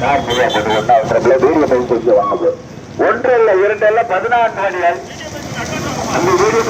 நாலு ரூபா போட்டு ஒன்றாவது வீடியோ பைக் கொஞ்சம் வாங்க. ஒன்று இல்லை இரண்டு இல்லை பதினான்கு மணி அந்த வீடியோ